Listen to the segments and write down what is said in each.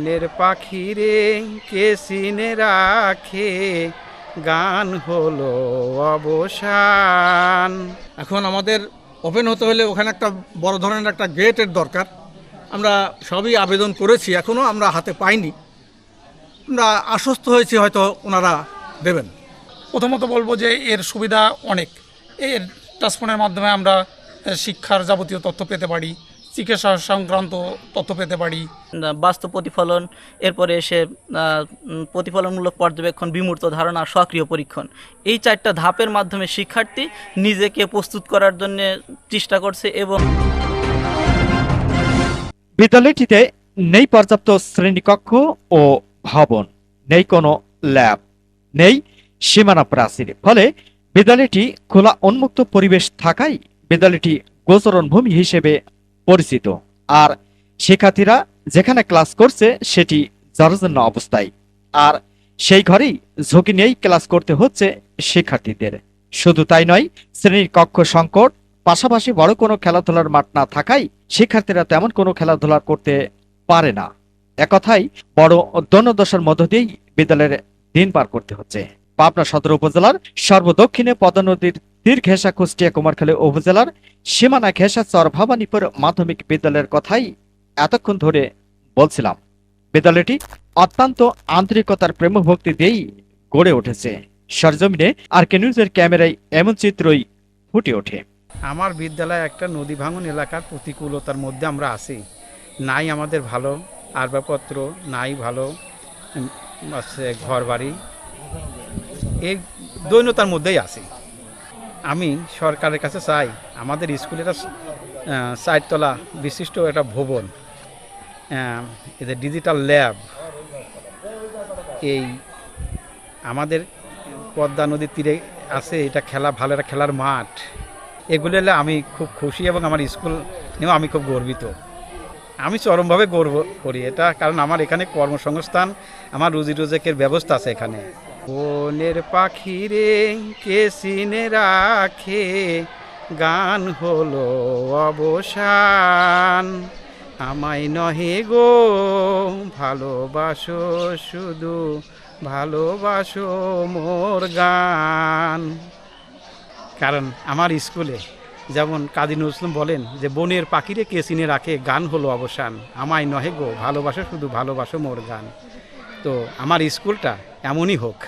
বনের পাখিরে কে সিনে রাখে? গান হলো অবসান। এখন আমাদের ওপেন হতে হলে ওখানে একটা বড় ধরনের একটা গেটের দরকার। আমরা সবই আবেদন করেছি এখনও আমরা হাতে পাইনি। আমরা আশ্বস্ত হয়েছি হয়তো ওনারা দেবেন। প্রথমত বলব যে এর সুবিধা অনেক। এর টাচফোনের মাধ্যমে আমরা শিক্ষার যাবতীয় তথ্য পেতে পারি। চিকিৎসা সংক্রান্ত তথ্য পেতে পারি। বাস্তব প্রতিফলন এরপরে এসে প্রতিফলনমূলক পর্যবেক্ষণ বিমূর্ত ধারণা সক্রিয় পরীক্ষণ। এই চারটা ধাপের মাধ্যমে শিক্ষার্থী নিজেকে প্রস্তুত করার জন্য চেষ্টা করছে এবং বিদ্যালয়টিতে নেই পর্যাপ্ত শ্রেণীকক্ষ ও ভবন নেই কোনো ল্যাব নেই সীমানা প্রাচীর। ফলে বিদ্যালয়টি খোলা উন্মুক্ত পরিবেশ থাকায় বিদ্যালয়টি গোচরণ ভূমি হিসেবে পরিচিত। আর শিক্ষার্থীরা যেখানে ক্লাস করছে, সেটি জরাজীর্ণ অবস্থায়। আর সেই ঘরেই ঝুঁকি নিয়েই ক্লাস করতে হচ্ছে শিক্ষার্থীদের। শুধু তাই নয়, শ্রেণির কক্ষ সংকট, পাশাপাশি বড় কোনো খেলাধুলার মাঠ না থাকায় শিক্ষার্থীরা তেমন কোনো খেলাধুলা করতে পারে না। একথাই বড় দৈন্যদশার মধ্য দিয়েই বিদ্যালয়ের দিন পার করতে হচ্ছে। পাবনা সদর উপজেলার সর্বদক্ষিণে পদ্মা নদীর তীর ঘেঁষা কুষ্টিয়া কুমারখালী উপজেলার সীমানা ঘেঁষা চর ভবানীপুর মাধ্যমিক বিদ্যালয়ের কথাই এতক্ষণ ধরে বলছিলাম। বিদ্যালয়টি অত্যন্ত আন্তরিকতার প্রেম ভক্তি দিয়েই গড়ে উঠেছে। সরজমিনে আর কে নিউজের ক্যামেরায় এমন চিত্রই ফুটে ওঠে। আমার বিদ্যালয় একটা নদী ভাঙন এলাকার প্রতিকূলতার মধ্যে আমরা আছি। নাই আমাদের ভালো, আসবাবপত্র, নাই ভালো ঘর বাড়ি এই দৈন্যতার মধ্যেই আছি। আমি সরকারের কাছে চাই, আমাদের স্কুলে একটা চারতলা বিশিষ্ট একটা ভবন এদের ডিজিটাল ল্যাব এই আমাদের পদ্মা নদীর তীরে আছে, এটা খেলা, ভালো একটা খেলার মাঠ। এগুলো হলে আমি খুব খুশি এবং আমার স্কুল নিয়েও আমি খুব গর্বিত। আমি চরমভাবে গর্ব করি এটা, কারণ আমার এখানে কর্মসংস্থান, আমার রুজি রোজকের ব্যবস্থা আছে এখানে। বনের পাখিরে কে সিনে রাখে? গান হলো অবসান। আমায় নহে গো, ভালোবাসো শুধু, ভালোবাসো মোর গান। কারণ আমার স্কুলে যেমন কাজী নজরুল বলেন যে, বনের পাখিরে কে চিনে রাখে? গান হলো অবসান। আমায় নহে গো, ভালোবাসো শুধু, ভালোবাসো মোর গান। তো আমার স্কুলটা এমনই হোক।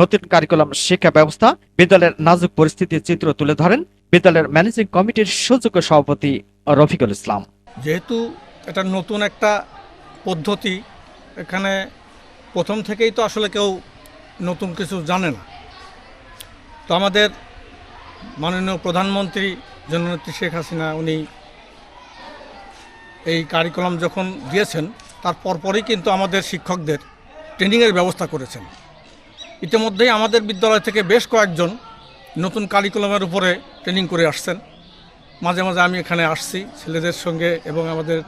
নতুন কারিকুলাম শিক্ষা ব্যবস্থা বিদ্যালয়ের নাজুক পরিস্থিতির চিত্র তুলে ধরেন বিদ্যালয়ের ম্যানেজিং কমিটির সুযোগ্য সভাপতি রফিকুল ইসলাম। যেহেতু এটা নতুন একটা পদ্ধতি এখানে প্রথম থেকেই তো আসলে কেউ নতুন কিছু জানে না। তো আমাদের মাননীয় প্রধানমন্ত্রী জননেত্রী শেখ হাসিনা উনি এই কারিকুলাম যখন দিয়েছেন তার পরপরই কিন্তু আমাদের শিক্ষকদের ট্রেনিংয়ের ব্যবস্থা করেছেন। ইতিমধ্যেই আমাদের বিদ্যালয় থেকে বেশ কয়েকজন নতুন কারিকুলামের উপরে ট্রেনিং করে আসছেন। মাঝে মাঝে আমি এখানে আসছি, ছেলেদের সঙ্গে এবং আমাদের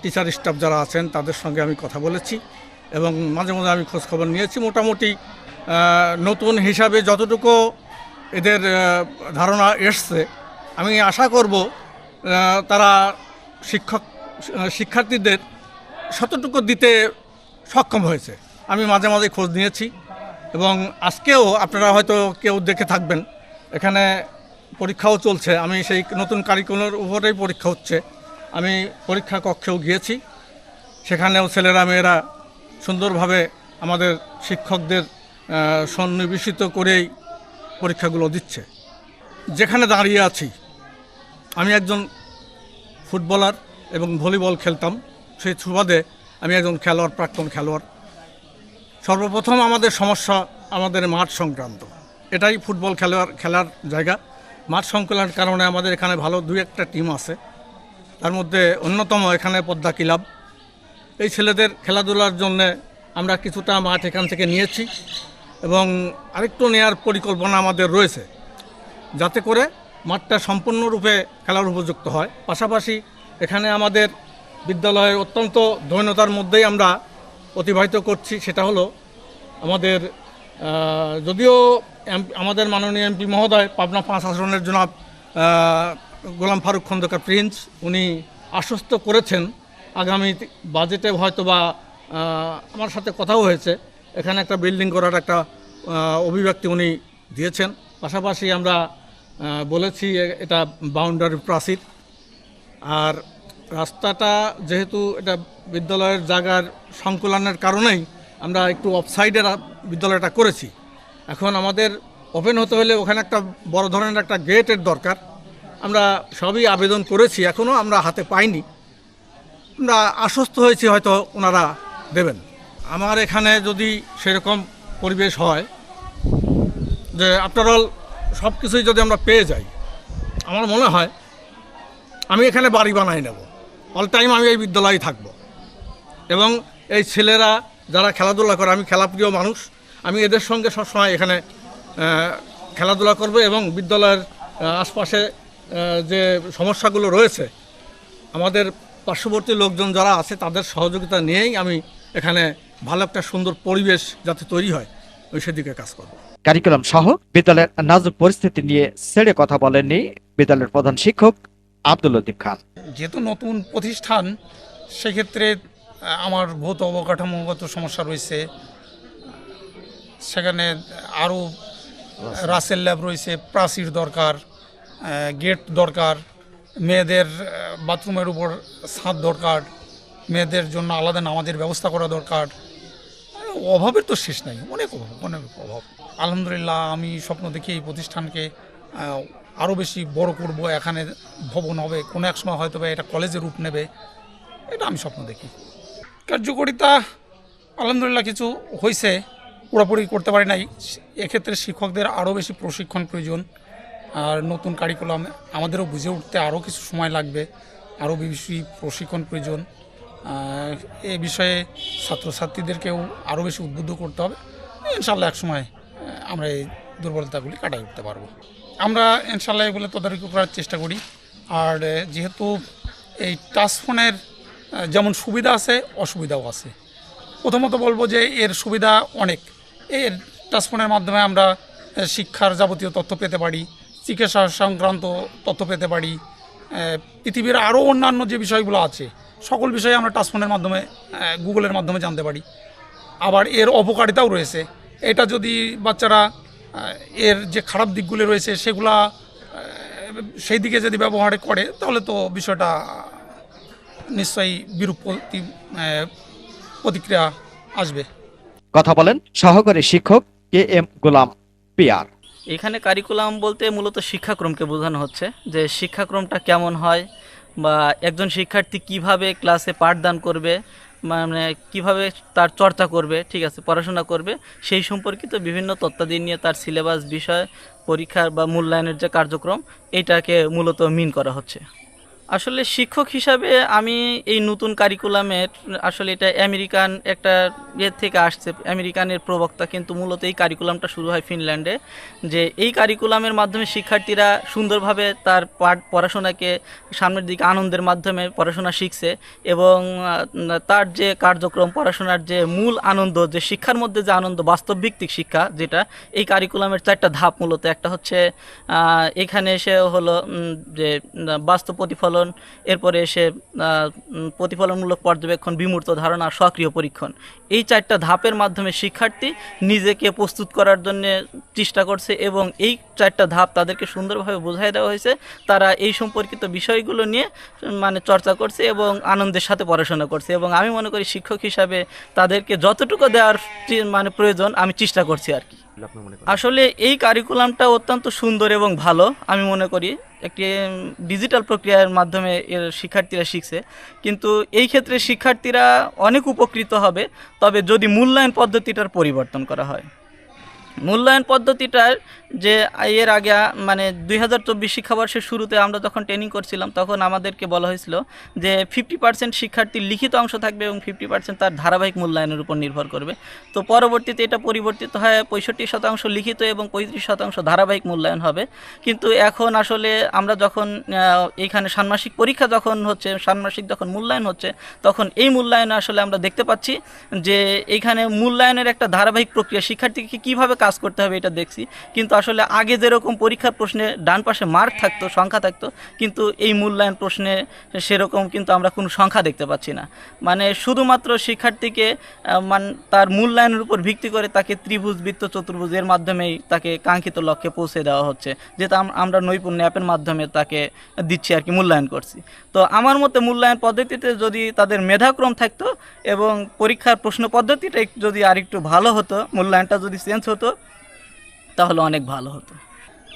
টিচার স্টাফ যারা আছেন, তাদের সঙ্গে আমি কথা বলেছি এবং মাঝে মাঝে আমি খোঁজখবর নিয়েছি। মোটামুটি নতুন হিসাবে যতটুকু এদের ধারণা এসছে, আমি আশা করব তারা শিক্ষক, শিক্ষার্থীদের শতটুকু দিতে সক্ষম হয়েছে। আমি মাঝে মাঝে খোঁজ নিয়েছি এবং আজকেও আপনারা হয়তো কেউ দেখে থাকবেন। এখানে পরীক্ষাও চলছে। আমি সেই নতুন কারিকুলার উপরেই পরীক্ষা হচ্ছে। আমি পরীক্ষা কক্ষেও গিয়েছি। সেখানেও ছেলেরা, মেয়েরা সুন্দরভাবে আমাদের শিক্ষকদের সন্নিবেশিত করেই পরীক্ষাগুলো দিচ্ছে। যেখানে দাঁড়িয়ে আছি, আমি একজন ফুটবলার এবং ভলিবল খেলতাম। সেই সুবাদে আমি একজন খেলোয়াড়, প্রাক্তন খেলোয়াড়। সর্বপ্রথম আমাদের সমস্যা আমাদের মাঠ সংক্রান্ত। এটাই ফুটবল খেলোয়াড়, খেলার জায়গা। মাঠ সংকুলনের কারণে আমাদের এখানে ভালো দুই একটা টিম আছে। তার মধ্যে অন্যতম এখানে পদ্মা ক্লাব। এই ছেলেদের খেলাধুলার জন্য আমরা কিছুটা মাঠ এখান থেকে নিয়েছি এবং আরেকটু নেয়ার পরিকল্পনা আমাদের রয়েছে। যাতে করে মাঠটা সম্পূর্ণরূপে খেলার উপযুক্ত হয়। পাশাপাশি এখানে আমাদের বিদ্যালয়ের অত্যন্ত দৈন্যতার মধ্যেই আমরা অতিবাহিত করছি। সেটা হলো আমাদের যদিও আমাদের মাননীয় এমপি মহোদয় পাবনা পাঁচ আসনের জনাব গোলাম ফারুক খন্দকার প্রিন্স, উনি আশ্বস্ত করেছেন। আগামী বাজেটে হয়তো বা আমার সাথে কথাও হয়েছে। এখানে একটা বিল্ডিং করার একটা অভিব্যক্তি উনি দিয়েছেন। পাশাপাশি আমরা বলেছি এটা বাউন্ডারি প্রাচীর। আর রাস্তাটা যেহেতু এটা বিদ্যালয়ের জায়গার সংকুলনের কারণেই আমরা একটু অফসাইডে বিদ্যালয়টা করেছি। এখন আমাদের ওপেন হতে হলে ওখানে একটা বড় ধরনের একটা গেটের দরকার। আমরা সবই আবেদন করেছি এখনও আমরা হাতে পাইনি। আমরা আশ্বস্ত হয়েছি হয়তো ওনারা দেবেন। আমার এখানে যদি সেরকম পরিবেশ হয় যে আফটার অল সব কিছুই যদি আমরা পেয়ে যাই, আমার মনে হয় আমি এখানে বাড়ি বানাই নেব। অল টাইম আমি এই বিদ্যালয়ে থাকব। এবং এই ছেলেরা যারা খেলাধুলা করে, আমি খেলাপ্রিয় মানুষ। আমি এদের সঙ্গে সবসময় এখানে খেলাধুলা করব এবং বিদ্যালয়ের আশপাশে যে সমস্যাগুলো রয়েছে, আমাদের পার্শ্ববর্তী লোকজন যারা আছে, তাদের সহযোগিতা নিয়েই আমি এখানে ভালো একটা সুন্দর পরিবেশ যাতে তৈরি হয় ওই সেদিকে কাজ করব। কারিকুলাম সহ বিদ্যালয়ের নাজুক পরিস্থিতি নিয়ে ছেড়ে কথা বলেননি বিদ্যালয়ের প্রধান শিক্ষক আব্দুল লতিফ খান। যেহেতু নতুন প্রতিষ্ঠান, সেক্ষেত্রে আমার ভৌত অবকাঠামোগত সমস্যা রয়েছে। সেখানে আরও রাসেল ল্যাব রয়েছে, প্রাচীর দরকার গেট দরকার, মেয়েদের বাথরুমের উপর ছাদ দরকার, মেয়েদের জন্য আলাদা নামাজের ব্যবস্থা করা দরকার। অভাবের তো শেষ নাই, অনেক অভাব অনেক অভাব। আলহামদুলিল্লাহ, আমি স্বপ্ন দেখি এই প্রতিষ্ঠানকে আরও বেশি বড় করব, এখানে ভবন হবে, কোনো এক সময় হয়তো বা এটা কলেজের রূপ নেবে। এটা আমি স্বপ্ন দেখি। কার্যকরিতা, আলহামদুলিল্লাহ কিছু হয়েছে, পুরোপুরি করতে পারি নাই। এক্ষেত্রে শিক্ষকদের আরও বেশি প্রশিক্ষণ প্রয়োজন। আর নতুন কারিকুলাম আমাদেরও বুঝে উঠতে আরও কিছু সময় লাগবে আরও বেশি প্রশিক্ষণ প্রয়োজন। এ বিষয়ে ছাত্রছাত্রীদেরকেও আরও বেশি উদ্বুদ্ধ করতে হবে। ইনশাল্লাহ এক সময় আমরা এই দুর্বলতাগুলি কাটাই উঠতে পারব। আমরা ইনশাল্লাহ এগুলো তদারকি করার চেষ্টা করি। আর যেহেতু এই টাচফোনের যেমন সুবিধা আছে, অসুবিধাও আছে। প্রথমত বলব যে এর সুবিধা অনেক। এর টাচফোনের মাধ্যমে আমরা শিক্ষার যাবতীয় তথ্য পেতে পারি, চিকিৎসা সংক্রান্ত তথ্য পেতে পারি পৃথিবীর আরও অন্যান্য যে বিষয়গুলো আছে, সকল বিষয়ে আমরা টাচফোনের মাধ্যমে গুগলের মাধ্যমে জানতে পারি। আবার এর অপকারিতাও রয়েছে। এটা যদি বাচ্চারা এর যে খারাপ দিকগুলো রয়েছে সেগুলা সেই দিকে যদি ব্যবহার করে তাহলে তো বিষয়টা নিশ্চয়ই বিরূপ প্রতিক্রিয়া আসবে। কথা বলেন সহকারী শিক্ষক কে এম গোলাম পিয়ার। এখানে কারিকুলাম বলতে মূলত শিক্ষাক্রমকে বোঝানো হচ্ছে যে শিক্ষাক্রমটা কেমন হয় বা একজন শিক্ষার্থী কীভাবে ক্লাসে পাঠদান করবে মানে কীভাবে তার চর্চা করবে, ঠিক আছে, পড়াশোনা করবে, সেই সম্পর্কিত বিভিন্ন তত্ত্বাদি নিয়ে তার সিলেবাস বিষয়, পরীক্ষার বা মূল্যায়নের যে কার্যক্রম, এটাকে মূলত মিন করা হচ্ছে। আসলে শিক্ষক হিসাবে আমি এই নতুন কারিকুলামের আসলে এটা আমেরিকান একটা ইয়ে থেকে আসছে। আমেরিকানের প্রবক্তা কিন্তু মূলত এই কারিকুলামটা শুরু হয় ফিনল্যান্ডে যে এই কারিকুলামের মাধ্যমে শিক্ষার্থীরা সুন্দরভাবে তার পাঠ, পড়াশোনাকে সামনের দিকে আনন্দের মাধ্যমে পড়াশোনা শিখছে এবং তার যে কার্যক্রম, পড়াশোনার যে মূল আনন্দ, যে শিক্ষার মধ্যে যে আনন্দ, বাস্তব ভিত্তিক শিক্ষা যেটা, এই কারিকুলামের চারটা ধাপ মূলত, একটা হচ্ছে এখানে এসে হলো যে বাস্তব প্রতিফলন এরপরে এসে প্রতিফলনমূলক পর্যবেক্ষণ, বিমূর্ত ধারণা, সক্রিয় পরীক্ষণ। এই চারটা ধাপের মাধ্যমে শিক্ষার্থী নিজেকে প্রস্তুত করার জন্য চেষ্টা করছে এবং এই চারটা ধাপ তাদেরকে সুন্দরভাবে বোঝাই দেওয়া হয়েছে। তারা এই সম্পর্কিত বিষয়গুলো নিয়ে মানে চর্চা করছে এবং আনন্দের সাথে পড়াশোনা করছে এবং আমি মনে করি শিক্ষক হিসাবে তাদেরকে যতটুকু দেওয়ার মানে প্রয়োজন আমি চেষ্টা করছি আর কি। আসলে এই কারিকুলামটা অত্যন্ত সুন্দর এবং ভালো, আমি মনে করি। একটি ডিজিটাল প্রক্রিয়ার মাধ্যমে এর শিক্ষার্থীরা শিখছে। কিন্তু এই ক্ষেত্রে শিক্ষার্থীরা অনেক উপকৃত হবে, তবে যদি মূল্যায়ন পদ্ধতিটার পরিবর্তন করা হয়। মূল্যায়ন পদ্ধতিটার যে এর আগে মানে দুই হাজার চব্বিশ শিক্ষাবর্ষের শুরুতে আমরা যখন ট্রেনিং করছিলাম তখন আমাদেরকে বলা হয়েছিল যে ফিফটি পার্সেন্ট শিক্ষার্থীর লিখিত অংশ থাকবে এবং ফিফটি পার্সেন্ট তার ধারাবাহিক মূল্যায়নের উপর নির্ভর করবে। তো পরবর্তীতে এটা পরিবর্তিত হয় পঁয়ষট্টি শতাংশ লিখিত এবং পঁয়ত্রিশ শতাংশ ধারাবাহিক মূল্যায়ন হবে। কিন্তু এখন আসলে আমরা যখন আহ, এইখানে ষান্মাসিক পরীক্ষা যখন হচ্ছে ষান্মাসিক যখন মূল্যায়ন হচ্ছে তখন এই মূল্যায়নে আসলে আমরা দেখতে পাচ্ছি যে এইখানে মূল্যায়নের একটা ধারাবাহিক প্রক্রিয়া শিক্ষার্থীকে কীভাবে কাজ করতে হবে, এটা দেখছি। কিন্তু আসলে আগে যেরকম পরীক্ষার প্রশ্নে ডান পাশে মার্ক থাকতো, সংখ্যা থাকতো, কিন্তু এই মূল্যায়ন প্রশ্নে সেরকম কিন্তু আমরা কোনো সংখ্যা দেখতে পাচ্ছি না। মানে শুধুমাত্র শিক্ষার্থীকে মান, তার মূল্যায়নের উপর ভিত্তি করে তাকে ত্রিভুজ, বৃত্ত, চতুর্ভুজ এর মাধ্যমেই তাকে কাঙ্ক্ষিত লক্ষ্যে পৌঁছে দেওয়া হচ্ছে, যেটা আমরা নৈপুণ্য অ্যাপের মাধ্যমে তাকে দিচ্ছি আর কি, মূল্যায়ন করছি। তো আমার মতে মূল্যায়ন পদ্ধতিতে যদি তাদের মেধাক্রম থাকতো এবং পরীক্ষার প্রশ্ন পদ্ধতিটা যদি আরেকটু ভালো হতো, মূল্যায়নটা যদি চেঞ্জ হতো তাহলে অনেক ভালো হতো।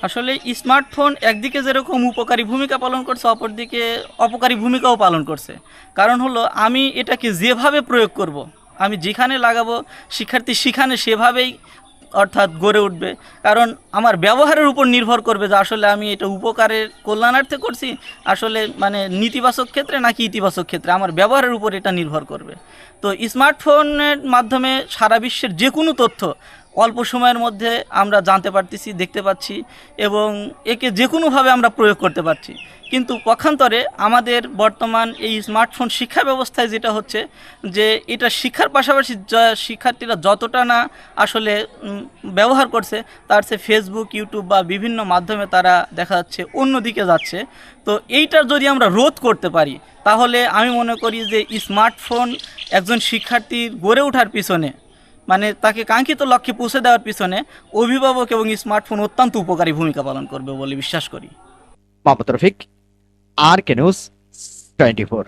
আসলে স্মার্টফোন একদিকে যেরকম উপকারী ভূমিকা পালন করছে, অপরদিকে অপকারী ভূমিকাও পালন করছে। কারণ হলো, আমি এটাকে যেভাবে প্রয়োগ করব। আমি যেখানে লাগাবো, শিক্ষার্থী সেখানে সেভাবেই অর্থাৎ গড়ে উঠবে। কারণ আমার ব্যবহারের উপর নির্ভর করবে যে আসলে আমি এটা উপকারের কল্যাণার্থে করছি, আসলে মানে নেতিবাচক ক্ষেত্রে নাকি ইতিবাচক ক্ষেত্রে। আমার ব্যবহারের উপর এটা নির্ভর করবে। তো স্মার্টফোনের মাধ্যমে সারা বিশ্বের যে কোনো তথ্য অল্প সময়ের মধ্যে আমরা জানতে পারতেছি, দেখতে পাচ্ছি এবং একে যে কোনোভাবে আমরা প্রয়োগ করতে পারছি। কিন্তু পক্ষান্তরে আমাদের বর্তমান এই স্মার্টফোন শিক্ষা ব্যবস্থায় যেটা হচ্ছে যে এটা শিক্ষার পাশাপাশি শিক্ষার্থীরা যতটা না আসলে ব্যবহার করছে, তার সে ফেসবুক ইউটিউব বা বিভিন্ন মাধ্যমে তারা দেখা যাচ্ছে অন্যদিকে যাচ্ছে। তো এইটার যদি আমরা রোধ করতে পারি, তাহলে আমি মনে করি যে স্মার্টফোন একজন শিক্ষার্থীর গড়ে ওঠার পিছনে মানে তাকে কাঙ্ক্ষিত লক্ষ্যে পৌঁছে দেওয়ার পিছনে অভিভাবক এবং স্মার্টফোন অত্যন্ত উপকারী ভূমিকা পালন করবে বলে বিশ্বাস করি। Mohammad Rafiq R K news twenty four.